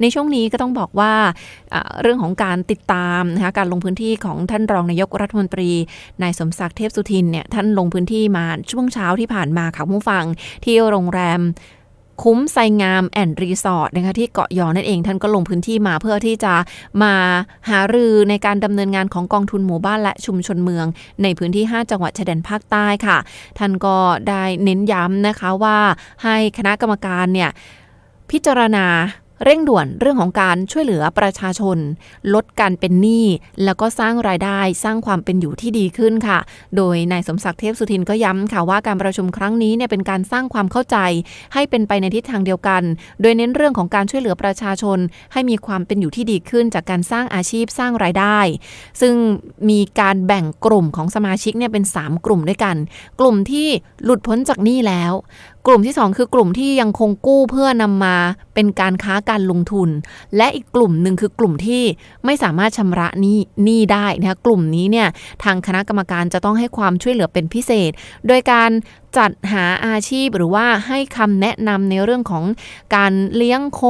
ในช่วงนี้ก็ต้องบอกว่าเรื่องของการติดตามนะคะการลงพื้นที่ของท่านรองนายกรัฐมนตรีนายสมศักดิ์เทพสุทินเนี่ยท่านลงพื้นที่มาช่วงเช้าที่ผ่านมาค่ะผู้ฟังที่โรงแรมคุ้มไซงามแอนด์รีสอร์ทนะคะที่เกาะยอนั่นเองท่านก็ลงพื้นที่มาเพื่อที่จะมาหารือในการดำเนินงานของกองทุนหมู่บ้านและชุมชนเมือง ในพื้นที่ 5 จังหวัดชายแดนภาคใต้ค่ะ ท่านก็ได้เน้นย้ำนะคะว่าให้คณะกรรมการเนี่ยพิจารณา เร่งด่วนเรื่องของการช่วยเหลือประชาชน ลดการเป็นหนี้แล้วก็สร้างรายได้สร้างความเป็นอยู่ที่ดีขึ้นค่ะ โดยนายสมศักดิ์เทพสุทินก็ย้ำค่ะว่าการประชุมครั้งนี้เนี่ยเป็นการสร้างความเข้าใจ ให้เป็นไปในทิศทางเดียวกัน โดยเน้นเรื่องของการช่วยเหลือประชาชน ให้มีความเป็นอยู่ที่ดีขึ้น จากการสร้างอาชีพสร้างรายได้ ซึ่งมีการแบ่งกลุ่มของสมาชิกเนี่ยเป็น 3 กลุ่มด้วยกัน กลุ่มที่หลุดพ้นจากหนี้แล้วกลุ่มที่ 2 คือกลุ่มที่ยังคงกู้เพื่อนำมาเป็นการค้าการลงทุน และอีกกลุ่มหนึ่งคือกลุ่มที่ไม่สามารถชำระหนี้หนี้ได้นะคะกลุ่มนี้เนี่ยทางคณะกรรมการจะต้องให้ความช่วยเหลือเป็นพิเศษ โดยการจัดหาอาชีพหรือว่าให้คำแนะนำในเรื่องของการเลี้ยงโค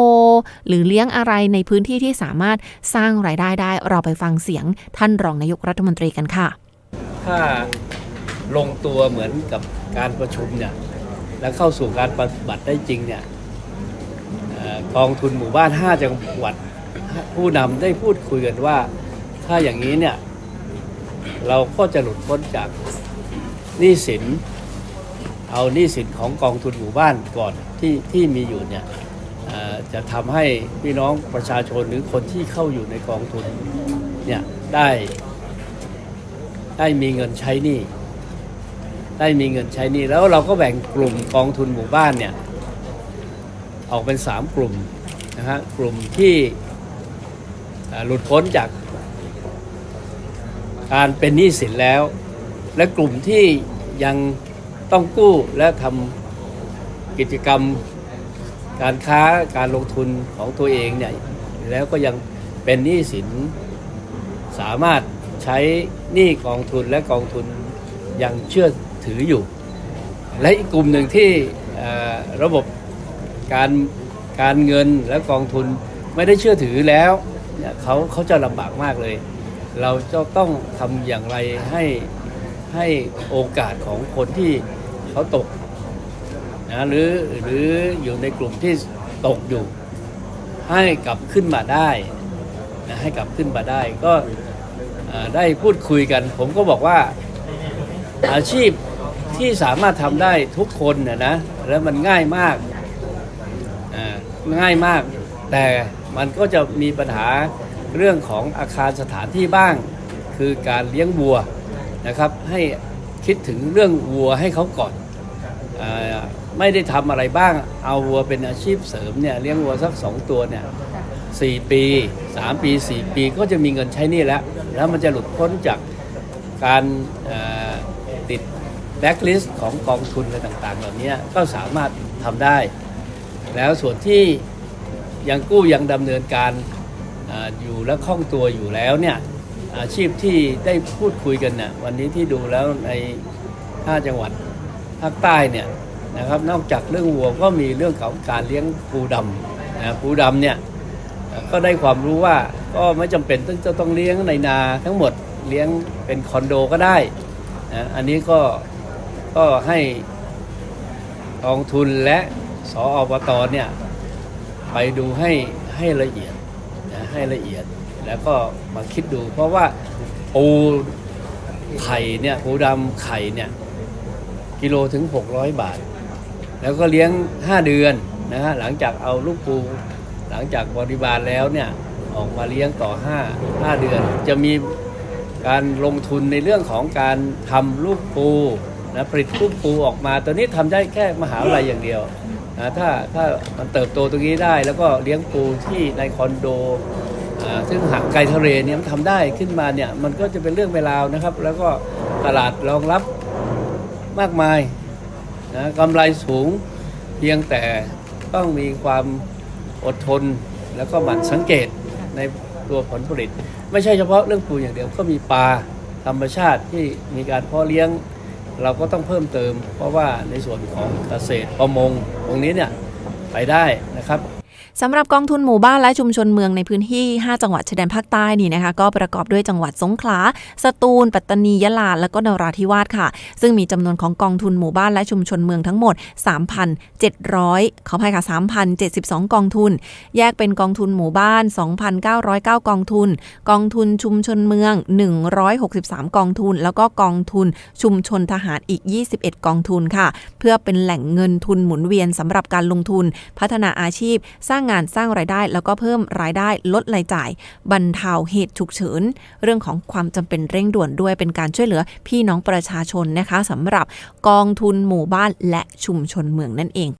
หรือเลี้ยงอะไรในพื้นที่ที่สามารถสร้างรายได้ได้ เราไปฟังเสียงท่านรองนายกรัฐมนตรีกันค่ะ ถ้าลงตัวเหมือนกับการประชุมเนี่ย แล้วเข้าสู่การปฏิบัติได้จริงเนี่ยกองทุนหมู่บ้าน 5 จังหวัดผู้นำได้พูดคุยกันว่า ถ้าอย่างนี้เนี่ย เราก็จะหลุดพ้นจากหนี้สิน เอาหนี้สินของกองทุนหมู่บ้านก่อนที่ที่มีอยู่เนี่ยจะทำให้พี่น้องประชาชนหรือคนที่เข้าอยู่ในกองทุนเนี่ยได้ได้มีเงินใช้หนี้ ได้มีเงินใช้นี้แล้วเราก็แบ่งกลุ่มกองทุนหมู่บ้านเนี่ยออกเป็นสามกลุ่มนะฮะกลุ่มที่หลุดพ้นจากการเป็นหนี้สินแล้ว และกลุ่มที่ยังต้องกู้และทำกิจกรรมการค้าการลงทุนของตัวเองเนี่ยแล้วก็ยังเป็นหนี้สินสามารถใช้หนี้กองทุนและกองทุนยังเชื่อ ถืออยู่ และอีกกลุ่มหนึ่งที่ระบบการการเงินและกองทุนไม่ได้เชื่อถือแล้วเขาเขาจะลำบากมากเลย เราจะต้องทำอย่างไรให้ให้โอกาสของคนที่เขาตกนะหรือหรืออยู่ในกลุ่มที่ตกอยู่ ให้กลับขึ้นมาได้นะให้กลับขึ้นมาได้ก็ได้พูดคุยกัน ผมก็บอกว่า อาชีพที่สามารถทำได้ทุกคนนะนะ แล้วมันง่ายมากอ่าง่ายมาก แต่มันก็จะมีปัญหาเรื่องของอาคารสถานที่บ้าง คือการเลี้ยงวัวนะครับให้คิดถึงเรื่องวัวให้เขาก่อนอาไม่ได้ทำอะไรบ้าง เอาวัวเป็นอาชีพเสริมเนี่ยเลี้ยงวัวสักสองตัวเนี่ยสี่ปีสามปีสี่ปีก็จะมีเงินใช้หนี่แล้ว แล้วมันจะหลุดพ้นจากการเอ่อติด แบ็กลิสต์ของกองทุนอะไรต่างๆ เหล่านี้ก็สามารถทำได้ แล้วส่วนที่ยังกู้ยังดำเนินการออยู่และคล่องตัวอยู่แล้วเนี่ยอาชีพที่ได้พูดคุยกันน่ะวันนี้ที่ดูแล้วใน5จังหวัดภาคใต้เนี่ยนะครับนอกจากเรื่องวัวก็มีเรื่องของการเลี้ยงปูดำนะปูดำเนี่ยก็ได้ความรู้ว่าก็ไม่จำเป็นต้องจะต้องเลี้ยงในนาทั้งหมดเลี้ยงเป็นคอนโดก็ได้นะอันนี้ก็ ก็ให้กองทุนและสออบตเนี่ยไปดูให้ให้ละเอียดนะให้ละเอียดแล้วก็มาคิดดู เพราะว่าปูไข่เนี่ยปูดำไข่เนี่ยกิโลถึง 600 บาท แล้วก็เลี้ยง 5 เดือนนะฮะหลังจากเอาลูกปู หลังจากบริบาลแล้วเนี่ยออกมาเลี้ยงต่อ 5 5 เดือน จะมีการลงทุนในเรื่องของการทำลูกปู นะผลิตลูกปูออกมาตัวนี้ทำได้แค่มหาวิทยาลัยอย่างเดียวนะถ้าถ้ามันเติบโตตรงนี้ได้ แล้วก็เลี้ยงปูที่ในคอนโดซึ่งห่างไกลทะเลเนี่ยมันทำได้ขึ้นมาเนี่ยมันก็จะเป็นเรื่องเวลาวนะครับ แล้วก็ตลาดรองรับมากมายนะกำไรสูงเพียงแต่ต้องมีความอดทนแล้วก็หมั่นสังเกตในตัวผลผลิต ไม่ใช่เฉพาะเรื่องปูอย่างเดียวก็มีปลาธรรมชาติที่มีการเพาะเลี้ยง เราก็ต้องเพิ่มเติม เพราะว่าในส่วนของเกษตรประมงตรงนี้เนี่ยไปได้นะครับ สำหรับกองทุนหมู่บ้านและชุมชนเมืองในพื้นที่ 5 จังหวัดชายแดนภาคใต้นี่นะคะ ก็ประกอบด้วยจังหวัดสงขลา สตูล ปัตตานี ยะลา และก็นราธิวาสค่ะ ซึ่งมีจำนวนของกองทุนหมู่บ้านและชุมชนเมืองทั้งหมด 3,700 ขออภัยค่ะ 3,072 กองทุน แยกเป็นกองทุนหมู่บ้าน 2,909 กองทุน กองทุนชุมชนเมือง 163 กองทุน แล้วก็กองทุนชุมชนทหารอีก 21 กองทุนค่ะ เพื่อเป็นแหล่งเงินทุนหมุนเวียนสำหรับการลงทุน พัฒนาอาชีพ สร้างงานสร้างรายได้ แล้วก็เพิ่มรายได้ลดรายจ่าย บรรเทาเหตุฉุกเฉินเรื่องของความจำเป็นเร่งด่วนด้วยเป็นการช่วยเหลือพี่น้องประชาชนนะคะสำหรับกองทุนหมู่บ้านและชุมชนเมืองนั่นเอง